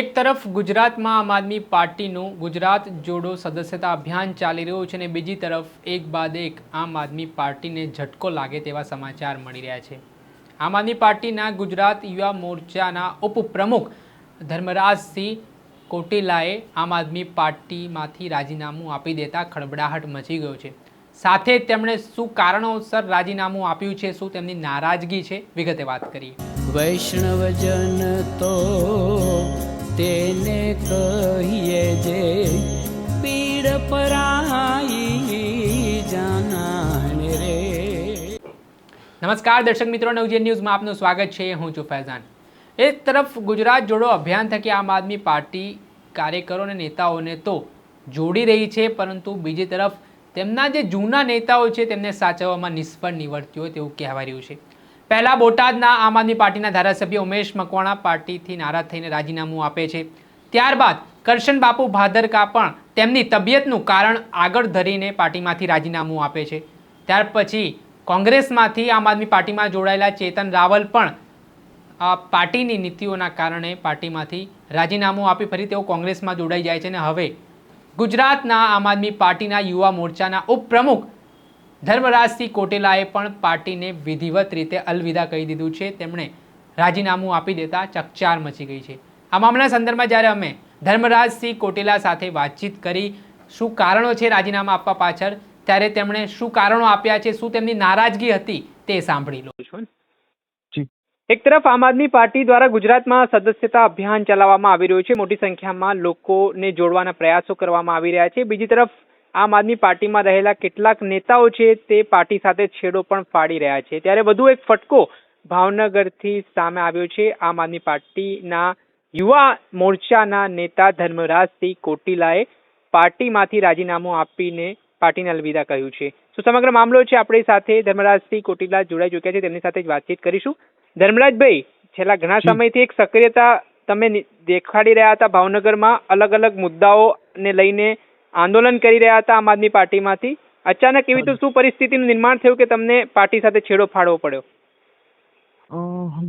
એક તરફ ગુજરાતમાં આમ આદમી પાર્ટીનું ગુજરાત જોડો સદસ્યતા અભિયાન ચાલી રહ્યું છે અને બીજી તરફ એક બાદ એક આમ આદમી પાર્ટીને ઝટકો લાગે તેવા સમાચાર મળી રહ્યા છે. આમ આદમી પાર્ટીના ગુજરાત યુવા મોરચાના ઉપપ્રમુખ ધર્મરાજસિંહ કોટેલાએ આમ આદમી પાર્ટીમાંથી રાજીનામું આપી દેતા ખળબડાહટ મચી ગયો છે. સાથે તેમણે શું કારણોસર રાજીનામું આપ્યું છે, શું તેમની નારાજગી છે, વિગતે વાત કરીએ. વૈષ્ણવજન તો તેને કહીએ જે પીડ પરાઈ જાનાને રે. નમસ્કાર દર્શક મિત્રો, નવજીવન ન્યૂઝમાં આપનું સ્વાગત છે. હું છું ફૈઝાન. એક તરફ ગુજરાત જોડો અભિયાન થકી આમ આદમી પાર્ટી કાર્યકરો અને નેતાઓને તો જોડી રહી છે, પરંતુ બીજી તરફ તેમના જે જૂના નેતાઓ છે, તેમને સાચવવામાં નિષ્ફળ નીવડતી હોય તેવું કહેવાય રહ્યું છે. પહેલા બોટાદના આમ આદમી પાર્ટીના ધારાસભ્ય ઉમેશ મકવાણા પાર્ટીથી નારાજ થઈને રાજીનામું આપે છે. ત્યારબાદ કરશન બાપુ ભાદરકા પણ તેમની તબિયતનું કારણ આગળ ધરીને પાર્ટીમાંથી રાજીનામું આપે છે. ત્યાર પછી કોંગ્રેસમાંથી આમ આદમી પાર્ટીમાં જોડાયેલા ચેતન રાવલ પણ પાર્ટીની નીતિઓના કારણે પાર્ટીમાંથી રાજીનામું આપી ફરી તેઓ કોંગ્રેસમાં જોડાઈ જાય છે અને હવે ગુજરાતના આમ આદમી પાર્ટીના યુવા મોરચાના ઉપપ્રમુખ ધર્મરાજસિંહ કોટેલાએ પણ પાર્ટીને વિધિવત રીતે અલવિદા કહી દીધું છે. તેમણે રાજીનામું આપી દેતા ચકચાર મચી ગઈ છે. આ મામલાના સંદર્ભમાં જ્યારે અમે ધર્મરાજસિંહ કોટેલા સાથે વાતચીત કરી શું કારણો છે રાજીનામા આપવા પાછળ ત્યારે તેમણે શું કારણો આપ્યા છે શું તેમની નારાજગી હતી તે સાંભળી લો. છો એક તરફ આમ આદમી પાર્ટી દ્વારા ગુજરાતમાં સદસ્યતા અભિયાન ચલાવવામાં આવી રહ્યું છે. મોટી સંખ્યામાં લોકોને જોડવાના પ્રયાસો કરવામાં આવી રહ્યા છે. બીજી તરફ આમ આદમી પાર્ટીમાં રહેલા કેટલાક નેતાઓ છે તે પાર્ટી સાથે છેડો પણ ફાડી રહ્યા છે. ત્યારે વધુ એક ફટકો ભાવનગરથી સામે આવ્યો છે. આમ આદમી પાર્ટીના યુવા મોરચાના નેતા ધર્મરાજસિંહ કોટીલાએ પાર્ટીમાંથી રાજીનામું આપીને પાર્ટીને અલવિદા કહ્યું છે. તો સમગ્ર મામલો છે આપણી સાથે. ધર્મરાજસિંહ કોટીલા જોડાઈ ચૂક્યા છે. તેમની સાથે જ વાતચીત કરીશું. ધર્મરાજભાઈ છેલ્લા ઘણા સમયથી એક સક્રિયતા તમે દેખાડી રહ્યા હતા ભાવનગરમાં. અલગ અલગ મુદ્દાઓને લઈને આંદોલન કરી રહ્યા હતા આમ આદમી પાર્ટીમાંથી. અચાનક એવી તો શું પરિસ્થિતિનું નિર્માણ થયું કે તમને પાર્ટી સાથે છેડો ફાડવો પડ્યો?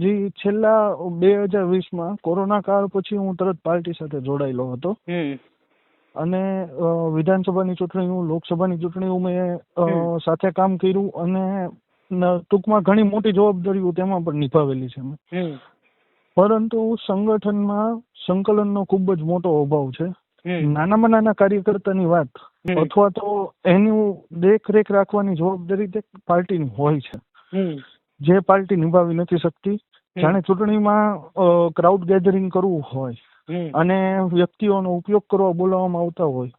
જી છેલ્લા બે હજાર વીસમાં કોરોના કાળ પછી હું તરત પાર્ટી સાથે જોડાયેલો હતો. અને વિધાનસભાની ચૂંટણીઓ લોકસભાની ચૂંટણી મેં સાથે કામ કર્યું અને ટૂંકમાં ઘણી મોટી જવાબદારીઓ તેમાં પણ નિભાવેલી છે મેં. પરંતુ સંગઠનમાં સંકલનનો ખૂબ જ મોટો અભાવ છે. નાનામાં નાના કાર્યકર્તાની વાત અથવા તો એની દેખરેખ રાખવાની જવાબદારી તે પાર્ટીની હોય છે. જે પાર્ટી નિભાવી નથી શકતી જાણે ચૂંટણીમાં ક્રાઉડ ગેધરિંગ કરવું હોય અને વ્યક્તિઓનો ઉપયોગ કરવા બોલાવવામાં આવતા હોય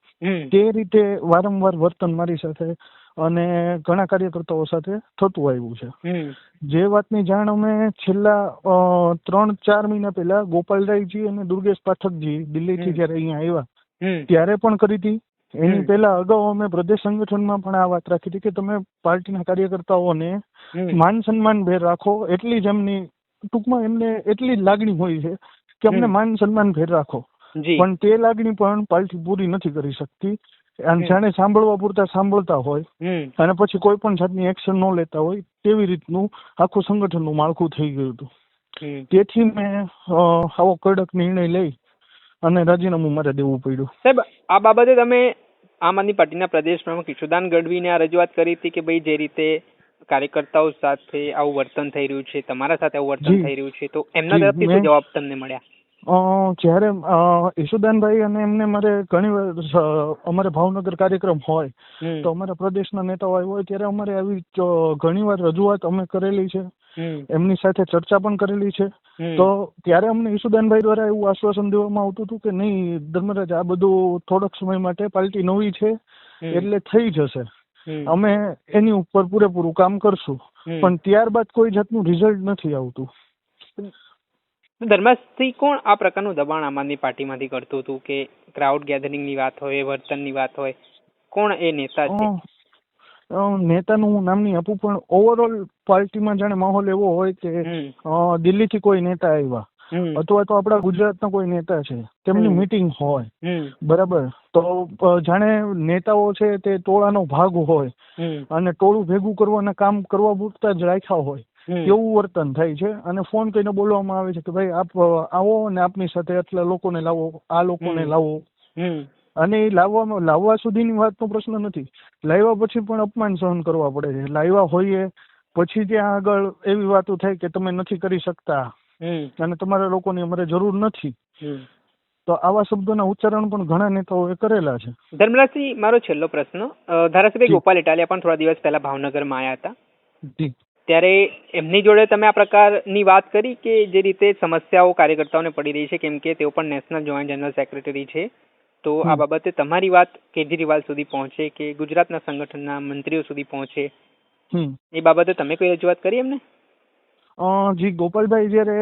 તે રીતે વારંવાર વર્તન મારી સાથે અને ઘણા કાર્યકર્તાઓ સાથે થતું આવ્યું છે. જે વાતની જાણ અમે છેલ્લા ત્રણ ચાર મહિના પહેલા ગોપાલરાયજી અને દુર્ગેશ પાઠકજી દિલ્હીથી. જ્યારે અહીંયા આવ્યા ત્યારે પણ કરી હતી. એની પહેલા અગાઉ અમે પ્રદેશ સંગઠનમાં પણ આ વાત રાખી હતી કે તમે પાર્ટીના કાર્યકર્તાઓને માન સન્માન ભેર રાખો એટલી જ એમની ટૂંકમાં એમને એટલી જ લાગણી હોય છે કે અમને માન સન્માન ભેર રાખો. પણ તે લાગણી પણ પાર્ટી પૂરી નથી કરી શકતી. અને જાણે સાંભળવા પૂરતા સાંભળતા હોય અને પછી કોઈ પણ જાતની એક્શન ન લેતા હોય તેવી રીતનું આખું સંગઠનનું માળખું થઈ ગયું હતું. તેથી મેં આવો કડક નિર્ણય લઈ અને રાજીનામું મારે દેવું પડ્યું. સાહેબ આ બાબતે તમે આમ આદમી પાર્ટીના પ્રદેશ પ્રમુખ ઈશુદાન ગઢવીને આ રજૂઆત કરી હતી કે ભાઈ જે રીતે કાર્યકર્તાઓ સાથે આવું વર્તન થઈ રહ્યું છે તમારા સાથે આવું વર્તન. થઈ રહ્યું છે તો એમના તરફથી શું જવાબ તમને મળ્યા? જ્યારે ઈશુદાનભાઈ અને એમને મારે ઘણી વાર અમારે ભાવનગર કાર્યક્રમ હોય તો અમારા પ્રદેશના નેતાઓ આવ્યા હોય ત્યારે અમારે આવી ઘણી વાર રજૂઆત અમે કરેલી છે. એમની સાથે ચર્ચા પણ કરેલી છે. તો ત્યારે અમને ઈસુદાનભાઈ દ્વારા એવું આશ્વાસન દેવામાં આવતું હતું કે નહીં ધર્મરાજ આ બધું થોડોક સમય માટે પાર્ટી નવી છે એટલે થઈ જશે. અમે એની ઉપર પૂરેપૂરું કામ કરશું. પણ ત્યારબાદ કોઈ જાતનું રિઝલ્ટ નથી આવતું. ધર્મસિંહ કોણ આ પ્રકારનું દબાણ આમ આદમી પાર્ટીમાંથી કરતું હતું કે ક્રાઉડ ગેધરિંગની વાત હોય વર્તનની વાત હોય? કોણ એ નેતા છે? નેતાનું નામની નામ નહીં આપું પણ ઓવરઓલ પાર્ટીમાં જાણે માહોલ એવો હોય કે દિલ્હીથી કોઈ નેતા આવ્યા. અથવા તો આપણા ગુજરાતના કોઈ નેતા છે. તેમની. મીટિંગ હોય. બરાબર. તો જાણે નેતાઓ છે તે ટોળાનો ભાગ હોય. અને ટોળું ભેગું કરવાના કામ કરવા પૂરતા જ રાખ્યા હોય. એવું વર્તન થાય છે. અને ફોન કરીને બોલવામાં આવે છે કે ભાઈ આપ આવો અને આપની સાથે આટલા લોકોને લાવો આ લોકોને લાવો. અને એ લાવવામાં લાવવા સુધીની વાતનો પ્રશ્ન નથી. લાવ્યા પછી પણ અપમાન સહન કરવા પડે છે. લાવ્યા હોઈએ પછી ત્યાં આગળ એવી વાતો થાય કે તમે નથી કરી શકતા. અને તમારા લોકોની અમારે જરૂર નથી. તો આવા શબ્દોના ઉચ્ચારણ પણ ઘણા નેતાઓએ કરેલા છે. ધર્મરાજસિંહ મારો છેલ્લો પ્રશ્ન. ધારાસભ્ય ગોપાલ ઇટાલિયા પણ થોડા દિવસ પહેલા ભાવનગરમાં આવ્યા હતા. ત્યારે એમની જોડે તમે આ પ્રકારની વાત કરી કે જે રીતે સમસ્યાઓ કાર્યકર્તાઓને પડી રહી છે? કેમ કે તેઓ પણ નેશનલ જોઈન્ટ જનરલ સેક્રેટરી છે. તો આ બાબતે તમારી વાત કેજરીવાલ સુધી પહોંચે કે ગુજરાતના સંગઠનના મંત્રીઓ સુધી પહોંચે? એ બાબતે તમે કોઈ રજૂઆત કરી એમને? જી ગોપાલભાઈ જ્યારે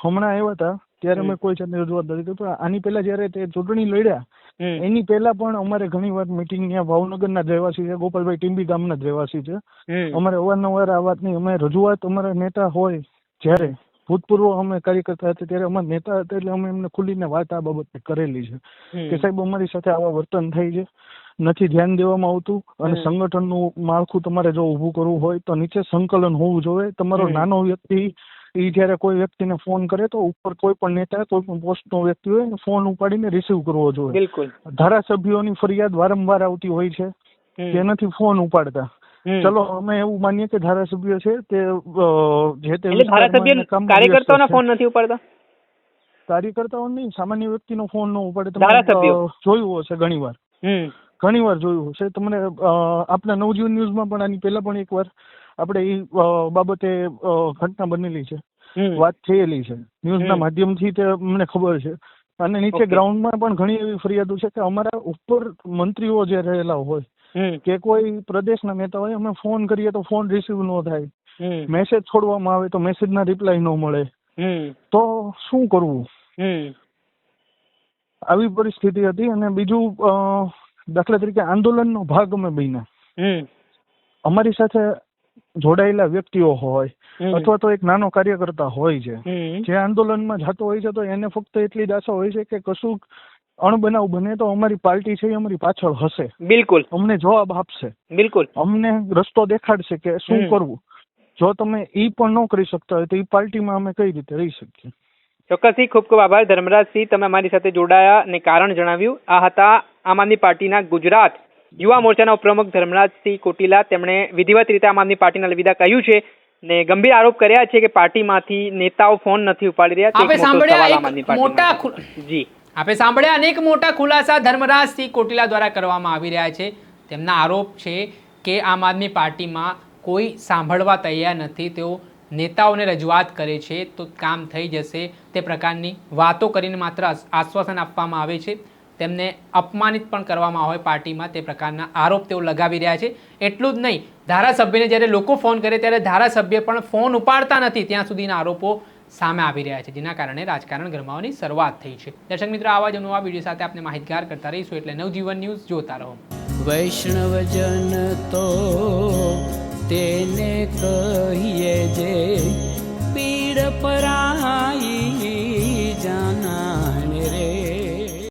હમણાં આવ્યા હતા ત્યારે. મેં કોઈ જાતની રજૂઆત નથી કરી આની પહેલા જ્યારે તે ચૂંટણી લડ્યા એની પહેલા પણ અમારે ઘણી વાર મિટિંગ ત્યાં ભાવનગરના જ રહેવાસી છે ગોપાલભાઈ ટીંબી ગામના જ રહેવાસી છે. અમારે અવારનવાર આ વાતની અમે રજૂઆત અમારા નેતા હોય જ્યારે ભૂતપૂર્વ અમે કાર્યકર્તા હતા ત્યારે અમારા નેતા હતા એટલે અમે એમને ખુલીને વાત આ બાબતે કરેલી છે. કે સાહેબ અમારી સાથે આવા વર્તન થાય છે. નથી ધ્યાન દેવામાં આવતું અને સંગઠનનું માળખું તમારે જો ઊભું કરવું હોય તો નીચે સંકલન હોવું જોઈએ. તમારો નાનો વ્યક્તિ એ જ્યારે કોઈ વ્યક્તિને ફોન કરે તો ઉપર કોઈ પણ નેતા કોઈ પણ પોસ્ટનો વ્યક્તિ હોય ને ફોન ઉપાડીને રિસીવ કરવો જોઈએ. બિલકુલ. ધારાસભ્યોની ફરિયાદ વારંવાર આવતી હોય છે. તેનાથી કે નથી ફોન ઉપાડતા. ચલો અમે એવું માનીએ કે ધારાસભ્ય છે તે જે તે ધારાસભ્ય કાર્યકર્તાઓના ફોન નથી ઉપાડતા? કાર્યકર્તાઓ નહીં સામાન્ય વ્યક્તિનો ફોન ન ઉપાડે. તમે જોયું હશે ઘણી વાર ઘણી વાર જોયું હશે. તમને આપણા નવજીવન ન્યૂઝમાં પણ આની પહેલા પણ એકવાર આપણે એ બાબતે ઘટના બનેલી છે. વાત થયેલી છે. ન્યૂઝના. માધ્યમથી તે અમને ખબર છે. અને નીચે. ગ્રાઉન્ડમાં પણ ઘણી એવી ફરિયાદો છે કે અમારા ઉપર મંત્રીઓ જે રહેલા હોય કે કોઈ પ્રદેશના નેતા હોય અમે ફોન કરીએ તો ફોન રિસીવ ન થાય. મેસેજ છોડવામાં આવે તો મેસેજના રિપ્લાય ન મળે. તો શું કરવું? આવી પરિસ્થિતિ હતી અને બીજું દાખલા તરીકે આંદોલનનો ભાગ અમે બન્યા. અમારી સાથે જોડાયેલા વ્યક્તિઓ હોય અથવા તો એક નાનો કાર્યકર્તા હોય છે. જે આંદોલનમાં જતો હોય છે તો એને ફક્ત એટલી જ આશા હોય છે કે કશું અણબનાવ બને તો અમારી પાર્ટી છે એ અમારી પાછળ હશે. બિલકુલ. અમને જવાબ આપશે. બિલકુલ. અમને રસ્તો દેખાડશે કે શું કરવું. જો તમે ઈ પણ ન કરી શકતા હોય તો ઈ પાર્ટીમાં અમે કઈ રીતે રહી શકીએ? ચોક્કસથી ખૂબ ખૂબ આભાર. ધર્મરાજસિંહ તમે અમારી સાથે જોડાયા અને કારણ જણાવ્યું. આ હતા આમ આદમી પાર્ટીના ગુજરાત યુવા મોરચાના ઉપપ્રમુખ ધર્મરાજસિંહ કોટીલા. તેમણે વિધિવત રીતે આમ આદમી પાર્ટીના અલવિદા કહ્યું છે ને ગંભીર આરોપ કર્યા છે કે પાર્ટીમાંથી નેતાઓ ફોન નથી ઉપાડી રહ્યા. મોટા જી. આપે સાંભળ્યા અનેક મોટા ખુલાસા ધર્મરાજસિંહ કોટિલા દ્વારા કરવામાં આવી રહ્યા છે. તેમના આરોપ છે કે આમ આદમી પાર્ટીમાં કોઈ સાંભળવા તૈયાર નથી. તેઓ નેતાઓને રજૂઆત કરે છે તો કામ થઈ જશે તે પ્રકારની વાતો કરીને માત્ર આશ્વાસન આપવામાં આવે છે. તેમને અપમાનિત પણ કરવામાં આવે પાર્ટીમાં તે પ્રકારના આરોપ તેઓ લગાવી રહ્યા છે. એટલું જ નહીં, ધારાસભ્યને જ્યારે લોકો ફોન કરે ત્યારે ધારાસભ્ય પણ ફોન ઉપાડતા નથી. ત્યાં સુધીના આરોપો સામે આવી રહ્યા છે, જેના કારણે રાજકારણ ગરમાવાની શરૂઆત થઈ છે. દર્શક મિત્રો, આવા જ નવા વીડિયો સાથે આપણે માહિતગાર કરતા રહીશું એટલે નવજીવન ન્યૂઝ જોતા રહો. વૈષ્ણવજન તો તેને કહીએ જે પીડ પરાઈ